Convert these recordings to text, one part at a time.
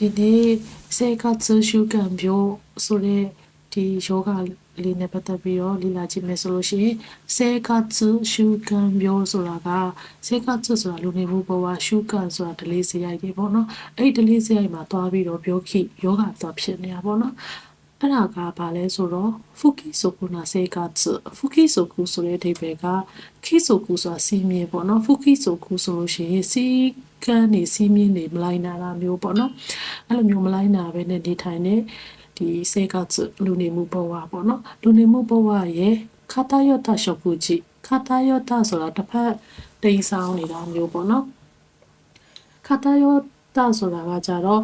ဒီနေ့စေကသရှုကံပြောဆိုတဲ့ဒီယောဂလေးနဲ့ပတ်သက်ပြီးတော့လေ့လာကြည့်မယ်ဆိုလို့ရှိရင်စေကသရှုကံပြောဆိုတာကစေကသဆိုတာလူနေမှုဘဝရှုကံဆိုတာဒလေးစရိုက်တွေပေါ့နော်အဲ့ဒီဒလေးစရိုက်မှာသွားပြီးတော့ပြောခိယောဂသွားဖြစ်နေတာပေါ့နော် အဲ့ဒါကဘာလဲဆိုတော့ဖူကီဆိုကုနာစေကသဖူကီဆိုကုဆိုတဲ့အဓိပ္ပာယ်ကခိဆိုကုဆိုတာစီမင်းပေါ့နော်ဖူကီဆိုကုဆိုလို့ရှိရင်စီကန်းနေစီးမြင်းနေမလိုက်နာတာမျိုးပေါ့နော်အဲ့လိုမျိုးမလိုက်နာပဲနဲ့ဒီထိုင်နေဒီစေကツလူနေမှုဘဝပေါ့နော်လူနေမှုဘဝရဲ့ခါတာယောတရှောက်ကူကြည့်ခါတာယောတဆိုတာတစ်ဖက်တိမ်ဆောင်နေတာမျိုးပေါ့နော်ခါတာယောတဆိုတာကကြတော့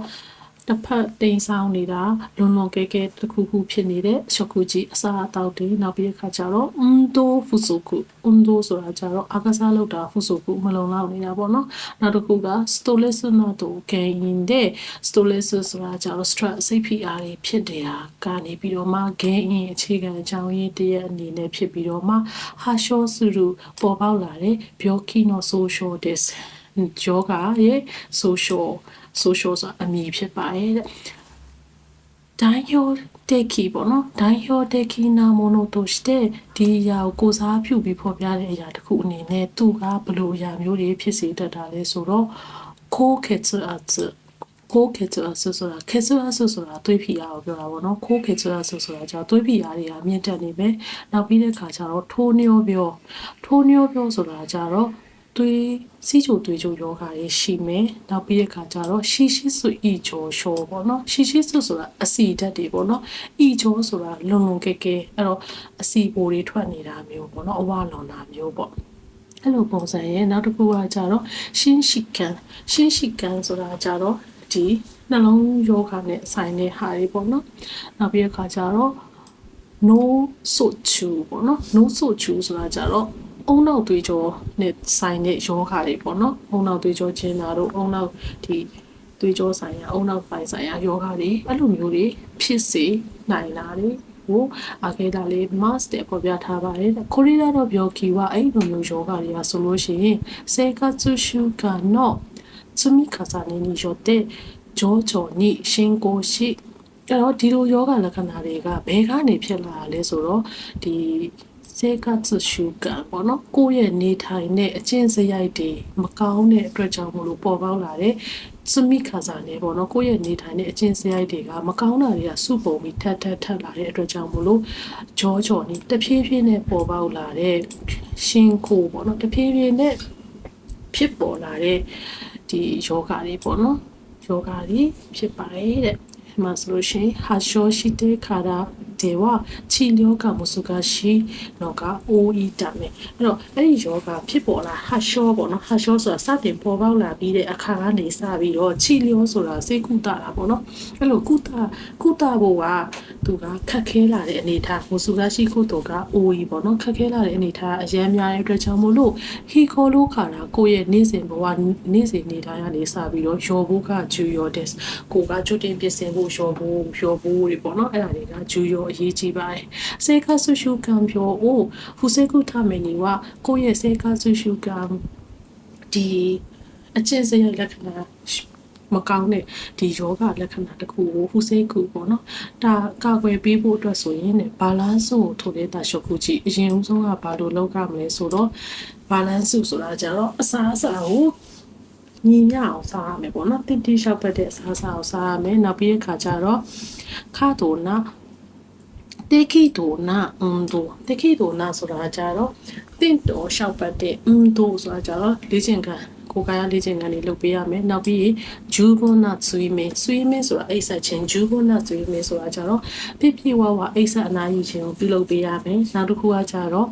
တစ်ဖက်တိမ်ဆောင်နေတာလွန်လွန်ကဲကဲတစ်ခုခုဖြစ်နေတဲ့ရှော့ကူကြီးအစားအသောက်တွေနောက်ပြီးအခါကျတော့အွန်ဒိုဖူဆိုကုအွန်ဒိုဆိုတာကျတော့အကစားလောက်တာဖူဆိုကုမလုံလောက်နေတာပေါ့နော်နောက်တစ်ခုကစတိုလစ်နာတို့ဂိမ်းတဲ့စတိုလစ်ဆိုတာကျတော့ stress စိတ်ဖိအားတွေဖြစ်နေတာကနေပြီးတော့မှ gain အခြေခံအကြောင်းရင်းတရက်အနေနဲ့ဖြစ်ပြီးတော့မှဟာရှောစုရပေါ်ပေါက်လာတဲ့ Biochino social dis ယောဂရဲ့ social social ဆိုတာအမည်ဖြစ်ပါတယ်တဲ့ဒိုင်ယိုတက်ခီပေါ့နော်ဒိုင်ယိုတက်ခီနာမိုနိုတိုရှတဲ့ဒီအရာကိုကိုစားပြုပြီးဖော်ပြတဲ့အရာတစ်ခုအနေနဲ့သူကဘလို့အရာမျိုးတွေဖြစ်စေတတ်တာလဲဆိုတော့ကိုခေချအချကိုခေချအဆဆိုတာခေချအဆဆိုတာတွေးဖိအားကိုပြောတာပေါ့နော်ကိုခေချအဆဆိုတာကျတော့တွေးဖိအားတွေကမြင့်တက်နေပဲနောက်ပြီးတဲ့ခါကျတော့ထိုးနှောပြောထိုးနှောပြောဆိုတာကျတော့ သွေးစီးချိုသွေးချိုယောဂါတွေရှိမယ်နောက်ပြီးတဲ့ခါကျတော့ရှီရှီဆူအီချိုရှောပေါ့နော်ရှီရှီဆူဆိုတာအစီဓာတ်တွေပေါ့နော်အီချိုဆိုတာလုံလုံကဲကဲအဲ့တော့အစီပိုတွေထွက်နေတာမျိုးပေါ့နော်အဝလွန်တာမျိုးပေါ့အဲ့လိုပုံစံရဲ့နောက်တစ်ခုကကြတော့ရှင်းရှိကန်ရှင်းရှိကန်ဆိုတာကြတော့ဒီနှလုံးယောဂနဲ့ဆိုင်တဲ့ဟာတွေပေါ့နော်နောက်ပြီးတဲ့ခါကျတော့ no so chu ပေါ့နော် no so chu ဆိုတာကြတော့ အုံနောက်သွေးကြောနဲ့ဆိုင်တဲ့ယောဂါတွေပေါ့နော်အုံနောက်သွေးကြောကျင်းတာတို့အုံနောက်ဒီသွေးကြောဆိုင်ရာအုံနောက်ပိုင်းဆိုင်ရာယောဂါတွေအဲ့လိုမျိုးတွေဖြစ်စေနိုင်တာတွေကိုအခေတာလေး master ပေါ်ပြထားပါတယ်ခိုရီလာတော့ပြောခီဝအဲ့လိုမျိုးယောဂါတွေကဆိုလို့ရှိရင်စေကツシュガの積み重ねによって徐々に進行し အဲ့တော့ဒီလိုယောဂလက္ခဏာတွေကဘယ်ကနေဖြစ်လာလဲဆိုတော့ဒီစေကツရှုကပေါ့နော်ကိုယ့်ရဲ့နေထိုင်တဲ့အကျင့်စရိုက်တွေမကောင်းတဲ့အတွက်ကြောင့်မလို့ပေါ်ပေါက်လာတဲ့စမိခါစားနေပေါ့နော်ကိုယ့်ရဲ့နေထိုင်တဲ့အကျင့်စရိုက်တွေကမကောင်းတာတွေကစုပုံပြီးထပ်ထပ်ထပ်လာတဲ့အတွက်ကြောင့်မလို့ကြောကြောနေတဖြည်းဖြည်းနဲ့ပေါ်ပေါက်လာတဲ့ရှင်ကိုပေါ့နော်တဖြည်းဖြည်းနဲ့ဖြစ်ပေါ်လာတဲ့ဒီယောဂါတွေပေါ့နော်ယောဂါတွေဖြစ်ပါတယ်တဲ့ ဒီမှာဆိုလို့ရှိရင်ဟာရှောရှိတဲ့ ဒေဝချီလျောကမုစုကရှိတော့ကအိုဤတမယ်အဲ့တော့အဲ့ဒီယောဂဖြစ်ပေါ်လာဟာရှောပေါ့နော်ဟာရှောဆိုတာစတင်ပေါ်ပေါက်လာပြီးတဲ့အခါကနေစပြီးတော့ချီလျောဆိုတာစိတ်ကုသတာပေါ့နော်အဲ့လိုကုသကုသဖို့ကသူကခက်ခဲလာတဲ့အနေထားမုစုကရှိကုသိုလ်ကအိုဤပေါ့နော်ခက်ခဲလာတဲ့အနေထားအရန်များတဲ့အတွက်ကြောင့်မို့လို့ဟီခိုလိုခါတာကိုယ့်ရဲ့နေ့စဉ်ဘဝနေ့စဉ်နေတိုင်းကနေစပြီးတော့ယောဘုကဂျူယောဒက်စ်ကိုကချုပ်တင်ပြင်ဆင်ဖို့ယောဘုယောဘုတွေပေါ့နော်အဲ့ဒါတွေကဂျူယောအရေးကြီးပါတယ်စေကဆုရှုကံပြောအိုဖူစေကုထမေနီဝကိုယ့်ရဲ့စေကဆုရှုကံဒီအကျင့်စရိုက်လက္ခဏာမကောင်းတဲ့ဒီယောဂလက္ခဏာတစ်ခုကိုဖူစေကုပေါ့နော်ဒါကာကွယ်ပေးဖို့အတွက်ဆိုရင်ဘာလန်းစုကိုထိုးတဲ့တာရှုပ်ခုကြည့်အရင်ဦးဆုံးကဘာလို့လောက်ကမလဲဆိုတော့ဘာလန်းစုဆိုတာကြတော့အစားအစာကိုညီညအောင်စားရမယ်ပေါ့နော်တိတိလျှောက်ပတ်တဲ့အစားအစာကိုစားရမယ်နောက်ပြီးတဲ့ခါကျတော့ခါတိုနာ တေခိတိုနာအွန်ဒိုတေခိတိုနာဆိုတာကြတော့တင့်တော်လျှောက်ပတ်တဲ့အွန်ဒိုဆိုတာကြတော့လေ့ကျင့်ခန်း ကိုယ်ကာယလေ့ကျင့်ခန်းတွေလုပ်ပေးရမယ်နောက်ပြီးဂျူဘောနာဆွေးမင်းဆွေးမင်းဆိုတာအိတ်ဆက်ခြင်းဂျူဘောနာဆွေးမင်းဆိုတာကြတော့ပြပြဝဝအိတ်ဆက်အနာယူခြင်းကိုပြုလုပ်ပေးရမယ်နောက်တစ်ခုကကြတော့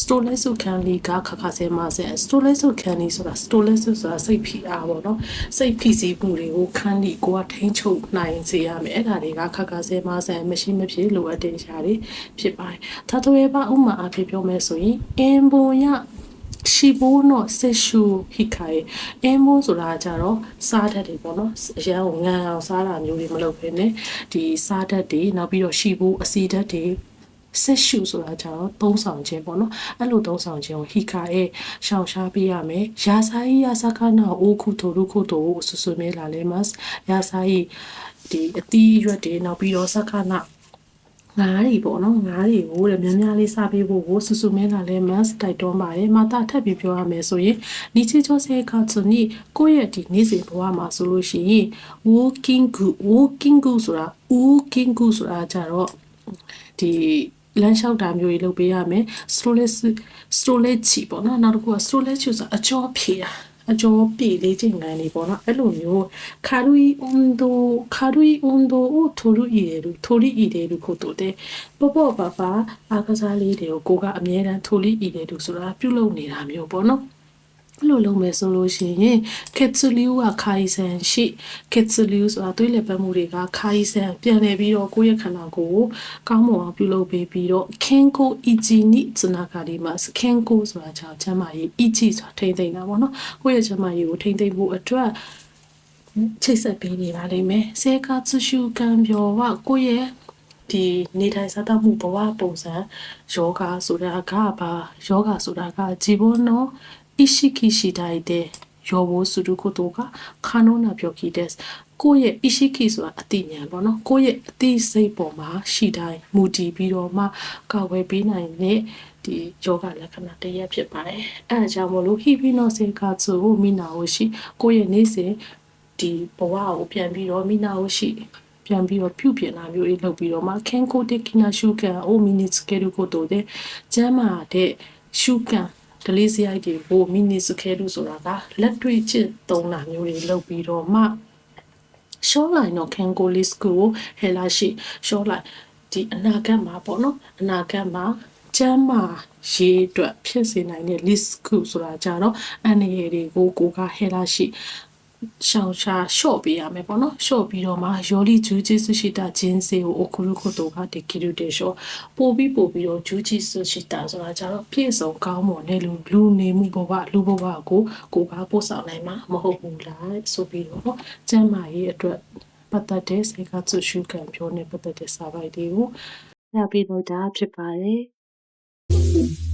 စတိုလက်စုခံလီကခခဆဲမဆဲစတိုလက်စုခံလီဆိုတာစတိုလက်စုဆိုတာစိတ်ဖိအားပေါ့နော်စိတ်ဖိစီးမှုတွေကိုခံလီကိုကထိန်းချုပ်နိုင်စေရမယ်အဲ့ဒါတွေကခခဆဲမဆဲမရှိမဖြစ်လိုအပ်တဲ့ရှားတွေဖြစ်ပါတယ်သာသွေးပါဥမာအဖြစ်ပြောမယ်ဆိုရင်အင်ဘွန်ရ ရှိဖို့တော့ဆက်ရှူဟိခိုင်အင်းမိုးဆိုတာကြတော့စားတတ်တယ်ပေါ့နော်အရန်ကိုငံအောင်စားတာမျိုးတွေမလုပ်ဘဲနဲ့ဒီစားတတ်တွေနောက်ပြီးတော့ရှိဖို့အစီတတ်တွေဆက်ရှုဆိုတာကြတော့သုံးဆောင်ခြင်းပေါ့နော်အဲ့လိုသုံးဆောင်ခြင်းကိုဟီကာရဲ့ရှောင်ရှားပေးရမယ်ယာဆိုင်ယာစကနာအိုခုတိုရုခုတိုဆူဆူမဲလာလဲမတ်ယာဆိုင်ဒီအတီးရွက်တွေနောက်ပြီးတော့စကနာ ငါးတွေပေါ့နော်ငါးတွေကိုတဲ့များများလေးစားပေးဖို့ကိုဆူဆူမဲလာလဲ mass တိုက်တွန်းပါတယ်မာတာထပ်ပြီးပြောရမယ်ဆိုရင်နီချီချောဆေကတ်စနီကိုယ့်ရဲ့ဒီနေ့စဉ်ဘဝမှာဆိုလို့ရှိရင် walking good walking good ဆိုတာ walking good ဆိုတာကြတော့ဒီလမ်းလျှောက်တာမျိုးတွေလုပ်ပေးရမယ် strollage strollage ချီပေါ့နော်နောက်တစ်ခုက strollage ဆိုတာအကျော်ဖြေတာ အကျော်ပြေလေးချိန်ငန်းနေပေါ့နော်အဲ့လိုမျိုးခါရူအီအွန်ဒိုခါရူအီအွန်ဒိုကိုထိုရူအီတယ်လို့ထိုရီအီတယ်လို့ခုတို့တဲ့ပေါ့ပေါ့ပါပါအားကစားလေးတွေကိုကိုကအမြဲတမ်းထိုရီအီတယ်လို့ဆိုတာပြုလုပ်နေတာမျိုးပေါ့နော် အဲ့လိုလုပ်မယ်ဆိုလို့ရှိရင် Kitsuliu က Kaizen ရှိ Kitsuliu ဆိုတာသွေးလည်ပတ်မှုတွေက Kaizen ပြန်လည်ပြီးတော့ကိုယ့်ရဲ့ခန္ဓာကိုယ်ကိုကောင်းမွန်အောင်ပြုလုပ်ပေးပြီးတော့ Kenko Ichi ni Tsunaka ဒီမှာ Kenko ဆိုတာကြောင့်ကျန်းမာရေး Ichi ဆိုတာထိမ့်သိမ့်တာပေါ့နော်ကိုယ့်ရဲ့ကျန်းမာရေးကိုထိမ့်သိမ့်ဖို့အတွက်ချိတ်ဆက်ပေးနေပါလိမ့်မယ်ဆေကာဆူရှူကံပြောကကိုယ့်ရဲ့ဒီနေထိုင်စားသောက်မှုဘဝပုံစံယောဂဆိုတဲ့အကဘာယောဂဆိုတာကဂျီဘွန်နော 意識次第で予防することが可能な病気ですကိုယ့်ရဲ့意識ဆိုတာအတိညာပေါ့နော်ကိုယ့်ရဲ့အတိစိတ်ပေါ်မှာရှိတိုင်းမူတည်ပြီးတော့မှကာဝယ်ပေးနိုင်တဲ့ဒီယောဂလက္ခဏာတစ်ရပ်ဖြစ်ပါတယ်အဲအကြောင်းမလို့ဟီပီနိုစေကာツကိုမိနာကိုရှိကိုယ့်ရဲ့နေ့စဉ်ဒီဘဝကိုပြန်ပြီးတော့မိနာကိုရှိပြန်ပြီးတော့ပြုပြင်လာမျိုးလေးလုပ်ပြီးတော့မှခင်ကိုတက်ကိနာရှုကန်အိုမီနစ်စကေရုကိုတိုတဲ့ကျမ်းမာတဲ့ရှုကန် ဒလေးစရိုက်တွေကိုမီနစ်စကေရုဆိုတာကလက်တွေ့ချစ်သုံးတာမျိုးတွေလုပ်ပြီးတော့မှရှောလိုက်တော့ခင်ကိုလစ်ကိုဟဲလာရှိရှောလိုက်ဒီအနာဂတ်မှာပေါ့နော်အနာဂတ်မှာကျမ်းမာရေးအတွက်ဖြစ်စေနိုင်တဲ့ list ခုဆိုတာကြတော့အန်ရည်တွေကိုကိုကဟဲလာရှိ ရှောင်ရှားရှော့ပေးရမယ်ပေါ့နော်ရှော့ပြီးတော့မှယောလီဂျူဂျီဆူရှိတာဂျင်းစေကိုအခုရုခုတိုကဒီကီလူတေရှော့ပို့ပြီးပို့ပြီးတော့ဂျူဂျီဆူရှိတာဆိုတာကြတော့ပြည့်စုံကောင်းမွန်တဲ့လူလူနေမှုဘဝလူဘဝကိုကိုကပို့ဆောင်နိုင်မှာမဟုတ်ဘူးလားဆိုပြီးတော့ကျမ်းမာရေးအတွက်ပတ်သက်တဲ့စေကသူရှုခံပြောနေပတ်သက်တဲ့စာပိုက်တွေကိုညပြလို့တာဖြစ်ပါတယ်